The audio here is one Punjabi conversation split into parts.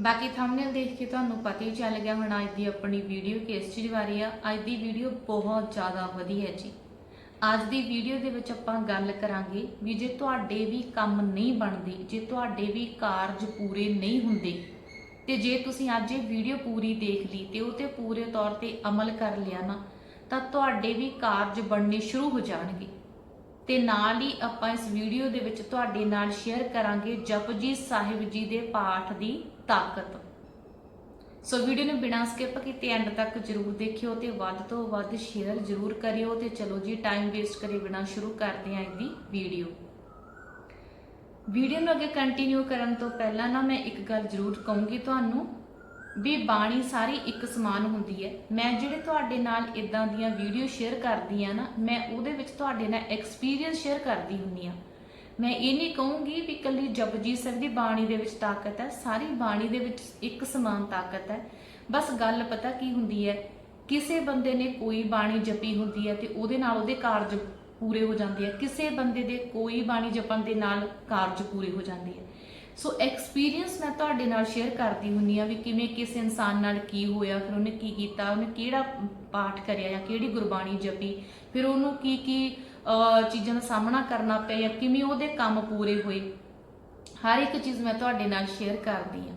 ਬਾਕੀ ਥੰਬਨੇਲ ਦੇਖ ਕੇ ਤੁਹਾਨੂੰ ਪਤਾ ਹੀ ਚੱਲ ਗਿਆ ਹੁਣ ਅੱਜ ਦੀ ਆਪਣੀ ਵੀਡੀਓ ਕਿਸ ਚੀਜ਼ ਬਾਰੇ ਆ। ਅੱਜ ਦੀ ਵੀਡੀਓ ਬਹੁਤ ਜ਼ਿਆਦਾ ਵਧੀਆ ਜੀ। ਅੱਜ ਦੀ ਵੀਡੀਓ ਦੇ ਵਿੱਚ ਆਪਾਂ ਗੱਲ ਕਰਾਂਗੇ ਵੀ ਜੇ ਤੁਹਾਡੇ ਵੀ ਕੰਮ ਨਹੀਂ ਬਣਦੇ, ਜੇ ਤੁਹਾਡੇ ਵੀ ਕਾਰਜ ਪੂਰੇ ਨਹੀਂ ਹੁੰਦੇ, ਤੇ ਜੇ ਤੁਸੀਂ ਅੱਜ ਇਹ ਵੀਡੀਓ ਪੂਰੀ ਦੇਖ ਲਈ ਤੇ ਉਹ ਤੇ ਪੂਰੇ ਤੌਰ ਤੇ ਅਮਲ ਕਰ ਲਿਆ ਨਾ, ਤਾਂ ਤੁਹਾਡੇ ਵੀ ਕਾਰਜ ਬਣਨੇ ਸ਼ੁਰੂ ਹੋ ਜਾਣਗੇ। ਤੇ ਨਾਲ ਹੀ ਆਪਾਂ ਇਸ ਵੀਡੀਓ ਦੇ ਵਿੱਚ ਤੁਹਾਡੇ ਨਾਲ ਸ਼ੇਅਰ ਕਰਾਂਗੇ ਜਪਜੀ ਸਾਹਿਬ ਜੀ ਦੇ ਪਾਠ ਦੀ ਤਾਕਤ। ਸੋ ਵੀਡੀਓ ਨੂੰ ਬਿਨਾਂ ਸਕਿਪ ਕੀਤੇ ਐਂਡ ਤੱਕ ਜਰੂਰ ਦੇਖਿਓ ਤੇ ਵੱਧ ਤੋਂ ਵੱਧ ਸ਼ੇਅਰ ਜਰੂਰ ਕਰਿਓ ਤੇ ਚਲੋ ਜੀ ਟਾਈਮ ਵੇਸਟ ਕਰੇ ਬਿਨਾਂ ਸ਼ੁਰੂ ਕਰਦੇ ਹਾਂ ਇਹਦੀ ਵੀਡੀਓ ਵੀਡੀਓ ਨੂੰ ਅੱਗੇ ਕੰਟੀਨਿਊ ਕਰਨ ਤੋਂ ਪਹਿਲਾਂ ਨਾ ਮੈਂ ਇੱਕ ਗੱਲ ਜਰੂਰ ਕਹੂੰਗੀ ਤੁਹਾਨੂੰ ਵੀ ਬਾਣੀ ਸਾਰੀ ਇੱਕ ਸਮਾਨ ਹੁੰਦੀ ਹੈ। ਮੈਂ ਜਿਹੜੇ ਤੁਹਾਡੇ ਨਾਲ ਇਦਾਂ ਦੀਆਂ ਵੀਡੀਓ ਸ਼ੇਅਰ ਕਰਦੀ ਆ ਨਾ, ਮੈਂ ਉਹਦੇ ਵਿੱਚ ਤੁਹਾਡੇ ਨਾਲ ਐਕਸਪੀਰੀਅੰਸ ਸ਼ੇਅਰ ਕਰਦੀ ਹੁੰਨੀ ਆ ਮੈਂ ਇਹ ਨਹੀਂ ਕਹੂੰਗੀ ਵੀ ਕੱਲੀ ਜਪਜੀ ਸਾਹਿਬ ਦੀ ਬਾਣੀ ਦੇ ਵਿੱਚ ਤਾਕਤ ਹੈ, ਸਾਰੀ ਬਾਣੀ ਦੇ ਵਿੱਚ ਇੱਕ ਸਮਾਨ ਤਾਕਤ ਹੈ। ਬਸ ਗੱਲ ਪਤਾ ਕੀ ਹੁੰਦੀ ਹੈ, ਕਿਸੇ ਬੰਦੇ ਨੇ ਕੋਈ ਬਾਣੀ ਜਪੀ ਹੁੰਦੀ ਹੈ ਤੇ ਉਹਦੇ ਨਾਲ ਉਹਦੇ ਕਾਰਜ ਪੂਰੇ ਹੋ ਜਾਂਦੇ ਆ। ਕਿਸੇ ਬੰਦੇ ਦੇ ਕੋਈ ਬਾਣੀ ਜਪਣ ਦੇ ਨਾਲ ਕਾਰਜ ਪੂਰੇ ਹੋ ਜਾਂਦੇ ਆ। ਸੋ ਐਕਸਪੀਰੀਅੰਸ ਮੈਂ ਤੁਹਾਡੇ ਨਾਲ ਸ਼ੇਅਰ ਕਰਦੀ ਹੁੰਨੀ ਆ ਵੀ ਕਿਵੇਂ ਕਿਸ ਇਨਸਾਨ ਨਾਲ ਕੀ ਹੋਇਆ, ਫਿਰ ਉਹਨੇ ਕੀ ਕੀਤਾ, ਉਹਨੇ ਕਿਹੜਾ ਪਾਠ ਕਰਿਆ ਜਾਂ ਕਿਹੜੀ ਗੁਰਬਾਣੀ ਜਪੀ, ਫਿਰ ਉਹਨੂੰ ਕੀ ਕੀ ਚੀਜ਼ਾਂ ਦਾ ਸਾਹਮਣਾ ਕਰਨਾ ਪਿਆ ਜਾਂ ਕਿਵੇਂ ਉਹਦੇ ਕੰਮ ਪੂਰੇ ਹੋਏ। ਹਰ ਇੱਕ ਚੀਜ਼ ਮੈਂ ਤੁਹਾਡੇ ਨਾਲ ਸ਼ੇਅਰ ਕਰਦੀ ਆ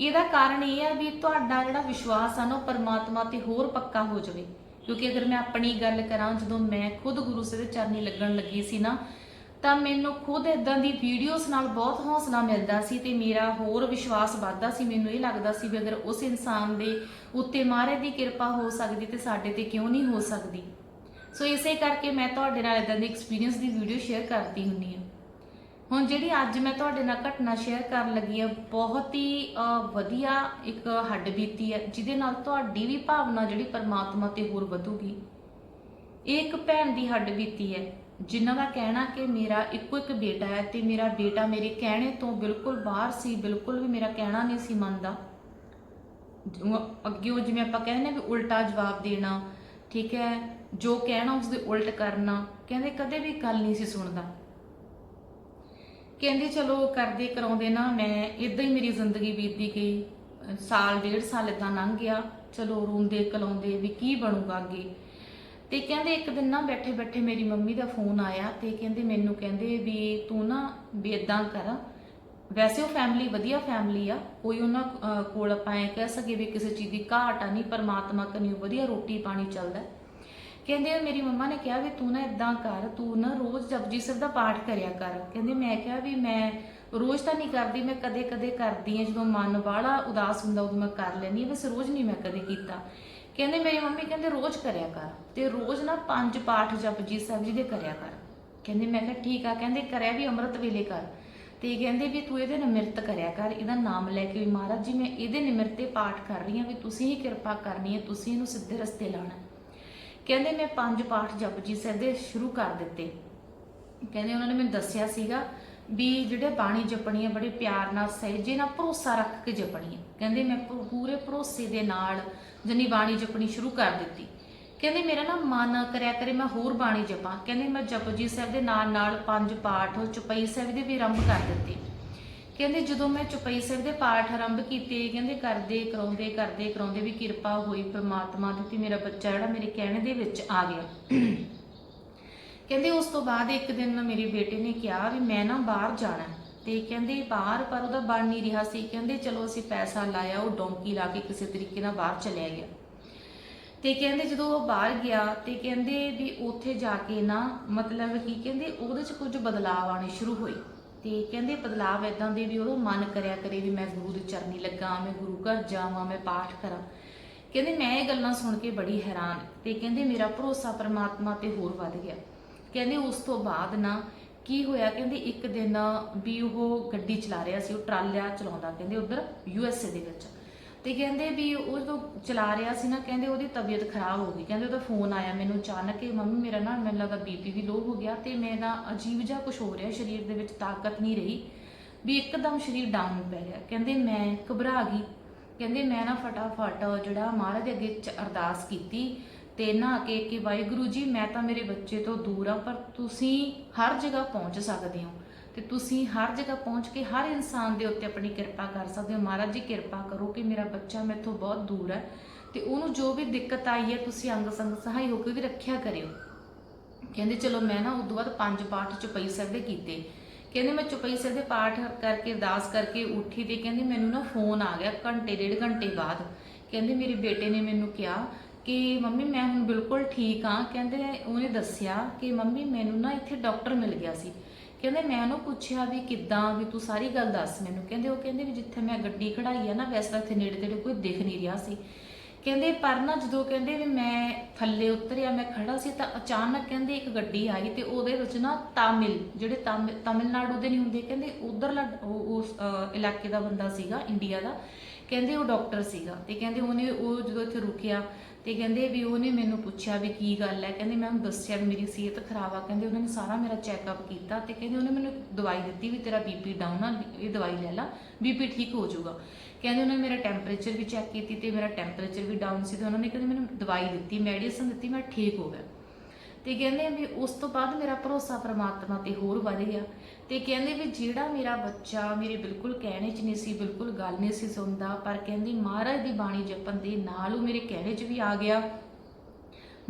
ਇਹਦਾ ਕਾਰਨ ਇਹ ਆ ਵੀ ਤੁਹਾਡਾ ਜਿਹੜਾ ਵਿਸ਼ਵਾਸ ਆ ਨਾ ਪਰਮਾਤਮਾ ਤੇ ਹੋਰ ਪੱਕਾ ਹੋ ਜਾਵੇ। ਕਿਉਂਕਿ ਅਗਰ ਮੈਂ ਆਪਣੀ ਗੱਲ ਕਰਾਂ, ਜਦੋਂ ਮੈਂ ਖੁਦ ਗੁਰੂ ਸਾਹਿਬ ਦੇ ਚਰਨੀ ਲੱਗਣ ਲੱਗੀ ਸੀ ਨਾ, ਤਾਂ ਮੈਨੂੰ ਖੁਦ ਇਦਾਂ ਦੀ ਵੀਡੀਓਜ਼ ਨਾਲ ਬਹੁਤ ਹੌਸਲਾ ਮਿਲਦਾ ਸੀ ਤੇ ਮੇਰਾ ਹੋਰ ਵਿਸ਼ਵਾਸ ਵੱਧਦਾ ਸੀ। ਮੈਨੂੰ ਇਹ ਲੱਗਦਾ ਸੀ ਵੀ ਅਗਰ ਉਸ ਇਨਸਾਨ ਦੇ ਉੱਤੇ ਮਹਾਰਾਜ ਦੀ ਕਿਰਪਾ ਹੋ ਸਕਦੀ ਤੇ ਸਾਡੇ ਤੇ ਕਿਉਂ ਨਹੀਂ ਹੋ ਸਕਦੀ। ਸੋ ਇਸੇ ਕਰਕੇ ਮੈਂ ਤੁਹਾਡੇ ਨਾਲ ਇਦਾਂ ਦੀ ਐਕਸਪੀਰੀਅੰਸ ਦੀ ਵੀਡੀਓ ਸ਼ੇਅਰ ਕਰਦੀ ਹੁੰਨੀ ਆ ਹੁਣ ਜਿਹੜੀ ਅੱਜ ਮੈਂ ਤੁਹਾਡੇ ਨਾਲ ਘਟਨਾ ਸ਼ੇਅਰ ਕਰਨ ਲੱਗੀ ਆ ਬਹੁਤ ਹੀ ਵਧੀਆ ਇੱਕ ਹੱਡ ਬੀਤੀ ਹੈ, ਜਿਹਦੇ ਨਾਲ ਤੁਹਾਡੀ ਵੀ ਭਾਵਨਾ ਜਿਹੜੀ ਪਰਮਾਤਮਾ ਤੇ ਹੋਰ ਵਧੂਗੀ। ਇਹ ਇੱਕ ਭੈਣ ਦੀ ਹੱਡ ਬੀਤੀ ਹੈ, ਜਿਨ੍ਹਾਂ ਦਾ ਕਹਿਣਾ ਕਿ ਮੇਰਾ ਇੱਕੋ ਇੱਕ ਬੇਟਾ ਹੈ ਤੇ ਮੇਰਾ ਬੇਟਾ ਮੇਰੇ ਕਹਿਣੇ ਤੋਂ ਬਿਲਕੁਲ ਬਾਹਰ ਸੀ, ਬਿਲਕੁਲ ਵੀ ਮੇਰਾ ਕਹਿਣਾ ਨਹੀਂ ਸੀ ਮੰਨਦਾ। ਅੱਗੇ ਉਹ ਜਿਵੇਂ ਆਪਾਂ ਕਹਿੰਦੇ ਨੇ ਵੀ ਉਲਟਾ ਜਵਾਬ ਦੇਣਾ, ਠੀਕ ਹੈ ਜੋ ਕਹਿਣਾ ਉਸ ਦੇ ਉਲਟ ਕਰਨਾ, ਕਹਿੰਦੇ ਕਦੇ ਵੀ ਗੱਲ ਨਹੀਂ ਸੀ ਸੁਣਦਾ। ਕਹਿੰਦੇ ਚਲੋ ਕਰਦੇ ਕਰਾਉਂਦੇ ਨਾ, ਮੈਂ ਇਦਾਂ ਹੀ ਮੇਰੀ ਜ਼ਿੰਦਗੀ ਬੀਤਦੀ ਗਈ। ਸਾਲ, ਡੇਢ ਸਾਲ ਇਦਾਂ ਲੰਘ ਗਿਆ। ਚਲੋ ਰੋਂਦੇ ਕਲਾਉਂਦੇ ਵੀ ਕੀ ਬਣੂਗਾ ਅੱਗੇ। ਤੇ ਕਹਿੰਦੇ ਇੱਕ ਦਿਨ ਨਾ ਬੈਠੇ ਬੈਠੇ ਮੇਰੀ ਮੰਮੀ ਦਾ ਫੋਨ ਆਇਆ ਤੇ ਕਹਿੰਦੇ ਮੈਨੂੰ ਕਹਿੰਦੇ ਵੀ ਤੂੰ ਨਾ ਵੀ ਇਦਾਂ ਕਰ। ਵੈਸੇ ਉਹ ਫੈਮਿਲੀ ਵਧੀਆ ਫੈਮਿਲੀ ਆ, ਕੋਈ ਉਹਨਾਂ ਕੋਲ ਆਪਾਂ ਐ ਕਹਿ ਸਕੇ ਵੀ ਕਿਸੇ ਚੀਜ਼ ਦੀ ਘਾਟ ਆ, ਨਹੀਂ, ਪਰਮਾਤਮਾ ਕਨਿਓ ਵਧੀਆ ਰੋਟੀ ਪਾਣੀ ਚੱਲਦਾ। ਕਹਿੰਦੇ ਮੇਰੀ ਮੰਮਾ ਨੇ ਕਿਹਾ ਵੀ ਤੂੰ ਨਾ ਇਦਾਂ ਕਰ, ਤੂੰ ਨਾ ਰੋਜ਼ ਜਪਜੀ ਸਾਹਿਬ ਦਾ ਪਾਠ ਕਰਿਆ ਕਰ। ਕਹਿੰਦੇ ਮੈਂ ਕਿਹਾ ਵੀ ਮੈਂ ਰੋਜ਼ ਤਾਂ ਨਹੀਂ ਕਰਦੀ, ਮੈਂ ਕਦੇ ਕਦੇ ਕਰਦੀ ਆ ਜਦੋਂ ਮਨ ਬਾਹਲਾ ਉਦਾਸ ਹੁੰਦਾ, ਉਦੋਂ ਮੈਂ ਕਰ ਲੈਂਦੀ ਆ ਵੈਸੇ ਰੋਜ਼ ਨਹੀਂ ਮੈਂ ਕਦੇ ਕੀਤਾ। ਕਹਿੰਦੇ ਮੇਰੀ ਮੰਮੀ ਕਹਿੰਦੇ ਰੋਜ਼ ਕਰਿਆ ਕਰ ਤੇ ਰੋਜ਼ ਨਾ ਪੰਜ ਪਾਠ ਜਪਜੀ ਸਾਹਿਬ ਜੀ ਦੇ ਕਰਿਆ ਕਰ। ਕਹਿੰਦੇ ਮੈਂ ਕਿਹਾ ਠੀਕ ਆ, ਕਹਿੰਦੇ ਕਰਿਆ ਵੀ ਅੰਮ੍ਰਿਤ ਵੇਲੇ ਕਰ। ਤੇ ਕਹਿੰਦੇ ਵੀ ਤੂੰ ਇਹਦੇ ਨਿਮਰਤ ਕਰਿਆ ਕਰ, ਇਹਦਾ ਨਾਮ ਲੈ ਕੇ ਵੀ ਮਹਾਰਾਜ ਜੀ, ਮੈਂ ਇਹਦੇ ਨਿਮਰਤੇ ਪਾਠ ਕਰ ਰਹੀ ਹਾਂ ਵੀ ਤੁਸੀਂ ਹੀ ਕਿਰਪਾ ਕਰਨੀ ਹੈ, ਤੁਸੀਂ ਇਹਨੂੰ ਸਿੱਧੇ ਰਸਤੇ ਲਾਣਾ ਕਹਿੰਦੇ ਮੈਂ ਪੰਜ ਪਾਠ ਜਪਜੀ ਸਾਹਿਬ ਦੇ ਸ਼ੁਰੂ ਕਰ ਦਿੱਤੇ। ਕਹਿੰਦੇ ਉਹਨਾਂ ਨੇ ਮੈਨੂੰ ਦੱਸਿਆ ਸੀਗਾ ਵੀ ਜਿਹੜੇ ਬਾਣੀ ਜਪਣੀ ਹੈ ਬੜੇ ਪਿਆਰ ਨਾਲ ਸਹਿਜੇ ਨਾਲ ਭਰੋਸਾ ਰੱਖ ਕੇ ਜਪਣੀ ਹੈ ਕਹਿੰਦੇ ਮੈਂ ਪੂਰੇ ਭਰੋਸੇ ਦੇ ਨਾਲ ਜਨੀ ਬਾਣੀ ਜਪਣੀ ਸ਼ੁਰੂ ਕਰ ਦਿੱਤੀ। ਕਹਿੰਦੇ ਮੇਰਾ ਨਾ ਮਨ ਕਰਿਆ ਕਰੇ ਮੈਂ ਹੋਰ ਬਾਣੀ ਜਪਾਂ। ਕਹਿੰਦੇ ਮੈਂ ਜਪਜੀ ਸਾਹਿਬ ਦੇ ਨਾਲ ਨਾਲ ਪੰਜ ਪਾਠ ਚੁਪਈ ਸਾਹਿਬ ਦੇ ਵੀ ਆਰੰਭ ਕਰ ਦਿੱਤੇ। ਕਹਿੰਦੇ ਜਦੋਂ ਮੈਂ ਚੁਪਈ ਸਾਹਿਬ ਦੇ ਪਾਠ ਆਰੰਭ ਕੀਤੇ, ਕਹਿੰਦੇ ਕਰਦੇ ਕਰਾਉਂਦੇ ਕਰਦੇ ਕਰਾਉਂਦੇ ਵੀ ਕਿਰਪਾ ਹੋਈ, ਪ੍ਰਮਾਤਮਾ ਦੀ ਤੇ ਮੇਰਾ ਬੱਚਾ ਜਿਹੜਾ ਮੇਰੇ ਕਹਿਣ ਦੇ ਵਿੱਚ ਆ ਗਿਆ। ਕਹਿੰਦੇ ਉਸ ਤੋਂ ਬਾਅਦ ਇੱਕ ਦਿਨ ਮੇਰੇ ਬੇਟੇ ਨੇ ਕਿਹਾ ਵੀ ਮੈਂ ਨਾ ਬਾਹਰ ਜਾਣਾ ਤੇ ਕਹਿੰਦੇ ਬਾਹਰ, ਪਰ ਉਹਦਾ ਬਣ ਨਹੀਂ ਰਿਹਾ ਸੀ। ਕਹਿੰਦੇ ਚਲੋ ਅਸੀਂ ਪੈਸਾ ਲਾਇਆ, ਉਹ ਡੋਂਕੀ ਲਾ ਕੇ ਕਿਸੇ ਤਰੀਕੇ ਨਾਲ ਬਾਹਰ ਚਲਿਆ ਗਿਆ। ਤੇ ਕਹਿੰਦੇ ਜਦੋਂ ਉਹ ਬਾਹਰ ਗਿਆ, ਤੇ ਕਹਿੰਦੇ ਵੀ ਉੱਥੇ ਜਾ ਕੇ ਨਾ ਮਤਲਬ ਕੀ ਕਹਿੰਦੇ ਉਹਦੇ 'ਚ ਕੁਝ ਬਦਲਾਅ ਆਣੇ ਸ਼ੁਰੂ ਹੋਏ। ਤੇ ਕਹਿੰਦੇ ਬਦਲਾਵ ਇਦਾਂ ਦੇ ਵੀ ਉਹਦਾ ਮਨ ਕਰਿਆ ਕਰੇ ਵੀ ਮੈਂ ਗੁਰੂ ਦੀ ਚਰਨੀ ਲੱਗਾ, ਮੈਂ ਗੁਰੂ ਘਰ ਜਾਵਾਂ, ਮੈਂ ਪਾਠ ਕਰਾਂ। ਕਹਿੰਦੇ ਮੈਂ ਇਹ ਗੱਲਾਂ ਸੁਣ ਕੇ ਬੜੀ ਹੈਰਾਨ, ਤੇ ਕਹਿੰਦੇ ਮੇਰਾ ਭਰੋਸਾ ਪ੍ਰਮਾਤਮਾ ਤੇ ਹੋਰ ਵੱਧ ਗਿਆ। ਕਹਿੰਦੇ ਉਸ ਤੋਂ ਬਾਅਦ ਨਾ ਕੀ ਹੋਇਆ, ਕਹਿੰਦੇ ਇੱਕ ਦਿਨ ਵੀ ਉਹ ਗੱਡੀ ਚਲਾ ਰਿਹਾ ਸੀ, ਉਹ ਟਰਾਲਿਆ ਚਲਾਉਂਦਾ, ਕਹਿੰਦੇ ਉਧਰ ਯੂ ਐਸ ਏ ਦੇ ਵਿੱਚ। ਤੇ ਕਹਿੰਦੇ ਵੀ ਉਹ ਜਦੋਂ ਚਲਾ ਰਿਹਾ ਸੀ ਨਾ, ਕਹਿੰਦੇ ਉਹਦੀ ਤਬੀਅਤ ਖਰਾਬ ਹੋ ਗਈ। ਕਹਿੰਦੇ ਉਹਦਾ ਫੋਨ ਆਇਆ ਮੈਨੂੰ ਅਚਾਨਕ ਕਿ ਮੰਮੀ ਮੇਰਾ ਨਾ ਮੈਨੂੰ ਲੱਗਦਾ ਬੀਪੀ ਵੀ ਲੋ ਹੋ ਗਿਆ ਤੇ ਮੇਰਾ ਅਜੀਬ ਜਿਹਾ ਕੁਝ ਹੋ ਰਿਹਾ, ਸਰੀਰ ਦੇ ਵਿੱਚ ਤਾਕਤ ਨਹੀਂ ਰਹੀ ਵੀ ਇੱਕਦਮ ਸਰੀਰ ਡਾਊਨ ਪੈ ਗਿਆ। ਕਹਿੰਦੇ ਮੈਂ ਘਬਰਾ ਗਈ। ਕਹਿੰਦੇ ਮੈਂ ਨਾ ਫਟਾਫਟ ਜਿਹੜਾ ਮਹਾਰਾਜ ਦੇ ਅੱਗੇ ਚ- ਅਰਦਾਸ ਕੀਤੀ ਤੇ ਨਾ ਕੇ ਕਿ ਵਾਹਿਗੁਰੂ ਜੀ, ਮੈਂ ਤਾਂ ਮੇਰੇ ਬੱਚੇ ਤੋਂ ਦੂਰ ਆ, ਪਰ ਤੁਸੀਂ ਹਰ ਜਗ੍ਹਾ ਪਹੁੰਚ ਸਕਦੇ ਹੋ। ਤੇ ਤੁਸੀਂ ਹਰ ਜਗ੍ਹਾ ਪਹੁੰਚ ਕੇ ਹਰ ਇਨਸਾਨ ਦੇ ਉੱਤੇ ਆਪਣੀ ਕਿਰਪਾ ਕਰ ਸਕਦੇ ਹੋ। ਮਹਾਰਾਜ ਜੀ, ਕਿਰਪਾ ਕਰੋ ਕਿ ਮੇਰਾ ਬੱਚਾ ਮੈਥੋਂ ਬਹੁਤ ਦੂਰ ਹੈ ਤੇ ਉਹਨੂੰ ਜੋ ਵੀ ਦਿੱਕਤ ਆਈ ਹੈ, ਤੁਸੀਂ ਅੰਗ ਸੰਗ ਸਹਾਈ ਹੋ ਕੇ ਵੀ ਰੱਖਿਆ ਕਰਿਓ। ਕਹਿੰਦੇ, ਚਲੋ, ਮੈਂ ਨਾ ਉਦੋਂ ਬਾਅਦ ਪੰਜ ਪਾਠ ਚੁਪਈ ਸਾਹਿਬ ਦੇ ਕੀਤੇ। ਕਹਿੰਦੇ, ਮੈਂ ਚੁਪਈ ਸਾਹਿਬ ਦੇ ਪਾਠ ਕਰਕੇ, ਅਰਦਾਸ ਕਰਕੇ ਉੱਠੀ ਤੇ ਕਹਿੰਦੀ, ਮੈਨੂੰ ਨਾ ਫੋਨ ਆ ਗਿਆ ਘੰਟੇ, ਡੇਢ ਘੰਟੇ ਬਾਅਦ। ਕਹਿੰਦੇ, ਮੇਰੇ ਬੇਟੇ ਨੇ ਮੈਨੂੰ ਕਿਹਾ ਕਿ, ਮੰਮੀ, ਮੈਂ ਹੁਣ ਬਿਲਕੁਲ ਠੀਕ ਹਾਂ। ਕਹਿੰਦੇ, ਉਹਨੇ ਦੱਸਿਆ ਕਿ, ਮੰਮੀ, ਮੈਨੂੰ ਨਾ ਇੱਥੇ ਡਾਕਟਰ ਮਿਲ ਗਿਆ ਸੀ। ਕਹਿੰਦੇ ਮੈਂ ਉਹਨੂੰ ਪੁੱਛਿਆ ਵੀ ਕਿੱਦਾਂ, ਵੀ ਤੂੰ ਸਾਰੀ ਗੱਲ ਦੱਸ ਮੈਨੂੰ। ਕਹਿੰਦੇ ਉਹ ਕਹਿੰਦੇ ਵੀ ਜਿੱਥੇ ਮੈਂ ਗੱਡੀ ਖੜਾਈ ਆ ਨਾ, ਵੈਸੇ ਤਾਂ ਇੱਥੇ ਨੇੜੇ ਤੇੜੇ ਕੋਈ ਦਿਖ ਨਹੀਂ ਰਿਹਾ ਸੀ। ਕਹਿੰਦੇ ਪਰ ਨਾ ਜਦੋਂ ਕਹਿੰਦੇ ਵੀ ਮੈਂ ਥੱਲੇ ਉਤਰਿਆ, ਮੈਂ ਖੜਾ ਸੀ, ਤਾਂ ਅਚਾਨਕ ਕਹਿੰਦੇ ਇੱਕ ਗੱਡੀ ਆਈ ਤੇ ਉਹਦੇ ਵਿੱਚ ਨਾ ਤਾਮਿਲ, ਜਿਹੜੇ ਤਾਮਿਲ, ਤਾਮਿਲਨਾਡੂ ਦੇ ਨਹੀਂ ਹੁੰਦੇ, ਕਹਿੰਦੇ ਉਧਰਲਾ ਉਸ ਇਲਾਕੇ ਦਾ ਬੰਦਾ ਸੀਗਾ, ਇੰਡੀਆ ਦਾ ਕਹਿੰਦੇ ਉਹ ਡਾਕਟਰ ਸੀਗਾ ਤੇ ਕਹਿੰਦੇ ਉਹਨੇ ਉਹ ਜਦੋਂ ਇੱਥੇ ਰੁਕਿਆ ਤੇ ਕਹਿੰਦੇ ਵੀ ਉਹਨੇ ਮੈਨੂੰ ਪੁੱਛਿਆ ਵੀ ਕੀ ਗੱਲ ਹੈ, ਕਹਿੰਦੇ ਮੈਂ ਉਹਨੂੰ ਦੱਸਿਆ ਵੀ ਮੇਰੀ ਸਿਹਤ ਖਰਾਬ ਆ, ਕਹਿੰਦੇ ਉਹਨਾਂ ਨੇ ਸਾਰਾ ਮੇਰਾ ਚੈੱਕਅਪ ਕੀਤਾ ਤੇ ਕਹਿੰਦੇ ਉਹਨੇ ਮੈਨੂੰ ਦਵਾਈ ਦਿੱਤੀ ਵੀ ਤੇਰਾ ਬੀਪੀ ਡਾਊਨ ਆ, ਇਹ ਦਵਾਈ ਲੈ ਲੈ ਬੀਪੀ ਠੀਕ ਹੋ ਜਾਊਗਾ। ਕਹਿੰਦੇ ਉਹਨਾਂ ਨੇ ਮੇਰਾ ਟੈਂਪਰੇਚਰ ਵੀ ਚੈੱਕ ਕੀਤੀ ਤੇ ਮੇਰਾ ਟੈਂਪਰੇਚਰ ਵੀ ਡਾਊਨ ਸੀ ਤੇ ਉਹਨਾਂ ਨੇ ਕਹਿੰਦੇ ਮੈਨੂੰ ਦਵਾਈ ਦਿੱਤੀ ਮੈਡੀਸਨ ਦਿੱਤੀ, ਮੈਂ ਠੀਕ ਹੋ ਗਿਆ। ਤੇ ਕਹਿੰਦੇ ਵੀ ਉਸ ਤੋਂ ਬਾਅਦ ਮੇਰਾ ਭਰੋਸਾ ਪ੍ਰਮਾਤਮਾ ਤੇ ਹੋਰ ਵਧ ਗਿਆ ਤੇ ਕਹਿੰਦੇ ਵੀ ਜਿਹੜਾ ਮੇਰਾ ਬੱਚਾ ਮੇਰੇ ਬਿਲਕੁਲ ਕਹਿਣੇ 'ਚ ਨਹੀਂ ਸੀ, ਬਿਲਕੁਲ ਗੱਲ ਨਹੀਂ ਸੀ ਸੁਣਦਾ, ਪਰ ਕਹਿੰਦੀ ਮਹਾਰਾਜ ਦੀ ਬਾਣੀ ਜਪਣ ਦੇ ਨਾਲ ਉਹ ਮੇਰੇ ਕਹਿਣੇ 'ਚ ਵੀ ਆ ਗਿਆ।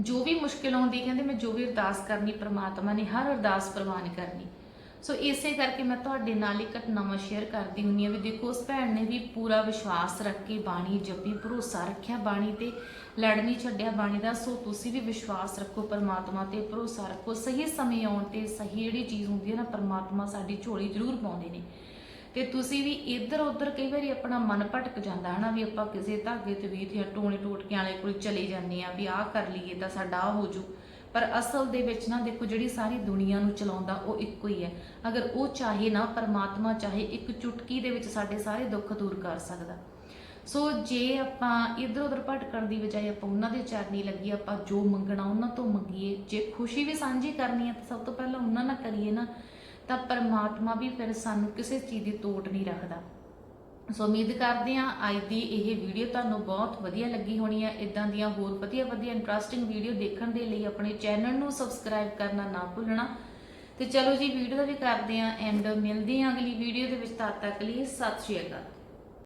ਜੋ ਵੀ ਮੁਸ਼ਕਿਲ ਆਉਂਦੀ, ਕਹਿੰਦੇ ਮੈਂ ਜੋ ਵੀ ਅਰਦਾਸ ਕਰਨੀ, ਪ੍ਰਮਾਤਮਾ ਨੇ ਹਰ ਅਰਦਾਸ ਪ੍ਰਵਾਨ ਕਰਨੀ। ਸੋ ਇਸੇ ਕਰਕੇ ਮੈਂ ਤੁਹਾਡੇ ਨਾਲ ਇੱਕ ਘਟਨਾਵਾਂ ਸ਼ੇਅਰ ਕਰਦੀ ਹੁੰਨੀ ਆ ਵੀ ਦੇਖੋ, ਉਸ ਭੈਣ ਨੇ ਵੀ ਪੂਰਾ ਵਿਸ਼ਵਾਸ ਰੱਖ ਕੇ ਬਾਣੀ ਜਪੀ, ਭਰੋਸਾ ਰੱਖਿਆ ਬਾਣੀ ਤੇ, ਲੜ ਨਹੀਂ ਛੱਡਿਆ ਬਾਣੀ ਦਾ। ਸੋ ਤੁਸੀਂ ਵੀ ਵਿਸ਼ਵਾਸ ਰੱਖੋ ਪਰਮਾਤਮਾ ਤੇ, ਭਰੋਸਾ ਰੱਖੋ। ਸਹੀ ਸਮੇਂ ਆਉਣ ਤੇ ਸਹੀ ਜਿਹੜੀ ਚੀਜ਼ ਹੁੰਦੀ ਹੈ ਨਾ, ਪਰਮਾਤਮਾ ਸਾਡੀ ਝੋਲੀ ਜ਼ਰੂਰ ਪਾਉਂਦੇ ਨੇ। ਤੇ ਤੁਸੀਂ ਵੀ ਇੱਧਰ ਉੱਧਰ ਕਈ ਵਾਰੀ ਆਪਣਾ ਮਨ ਭਟਕ ਜਾਂਦਾ ਹਨਾ, ਵੀ ਆਪਾਂ ਕਿਸੇ ਧਾਗੇ ਤੇ ਵੀ ਤੇ ਟੋਣੇ ਟੋਟਕਿਆਂ ਵਾਲੇ ਕੋਲ ਚਲੇ ਜਾਂਦੇ ਆ ਵੀ ਆਹ ਕਰ ਲਈਏ ਤਾਂ ਸਾਡਾ ਆਹ ਹੋ ਜੂ ਪਰ ਅਸਲ ਦੇ ਵਿੱਚ ਨਾ ਦੇਖੋ, ਜਿਹੜੀ ਸਾਰੀ ਦੁਨੀਆ ਨੂੰ ਚਲਾਉਂਦਾ ਉਹ ਇੱਕੋ ਹੀ ਹੈ। ਅਗਰ ਉਹ ਚਾਹੇ ਨਾ ਪਰਮਾਤਮਾ ਚਾਹੇ, ਇੱਕ ਚੁਟਕੀ ਦੇ ਵਿੱਚ ਸਾਡੇ ਸਾਰੇ ਦੁੱਖ ਦੂਰ ਕਰ ਸਕਦਾ। ਸੋ ਜੇ ਆਪਾਂ ਇੱਧਰ ਉਧਰ ਭਟਕਣ ਦੀ ਬਜਾਏ ਆਪਾਂ ਉਹਨਾਂ ਦੇ ਚਰਨੀ ਲੱਗੀ, ਆਪਾਂ ਜੋ ਮੰਗਣਾ ਉਹਨਾਂ ਤੋਂ ਮੰਗੀਏ, ਜੇ ਖੁਸ਼ੀ ਵੀ ਸਾਂਝੀ ਕਰਨੀ ਹੈ ਤਾਂ ਸਭ ਤੋਂ ਪਹਿਲਾਂ ਉਹਨਾਂ ਨਾਲ ਕਰੀਏ ਨਾ, ਤਾਂ ਪਰਮਾਤਮਾ ਵੀ ਫਿਰ ਸਾਨੂੰ ਕਿਸੇ ਚੀਜ਼ ਦੀ ਤੋਟ ਨਹੀਂ ਰੱਖਦਾ। ਸੋ ਉਮੀਦ ਕਰਦੇ ਹਾਂ ਅੱਜ ਦੀ ਇਹ ਵੀਡੀਓ ਤੁਹਾਨੂੰ ਬਹੁਤ ਵਧੀਆ ਲੱਗੀ ਹੋਣੀ ਹੈ। ਇਦਾਂ ਦੀਆਂ ਹੋਰ ਵਧੀਆ ਵਧੀਆ ਇੰਟਰਸਟਿੰਗ ਵੀਡੀਓ ਦੇਖਣ ਦੇ ਲਈ ਆਪਣੇ ਚੈਨਲ ਨੂੰ ਸਬਸਕ੍ਰਾਈਬ ਕਰਨਾ ਨਾ ਭੁੱਲਣਾ। ਤੇ ਚਲੋ ਜੀ ਵੀਡੀਓ ਦਾ ਵੀ ਕਰਦੇ ਹਾਂ ਐਂਡ ਮਿਲਦੇ ਹਾਂ ਅਗਲੀ ਵੀਡੀਓ ਦੇ ਵਿੱਚ। ਤਦ ਤੱਕ ਲਈ ਸਤਿ ਸ਼੍ਰੀ ਅਕਾਲ।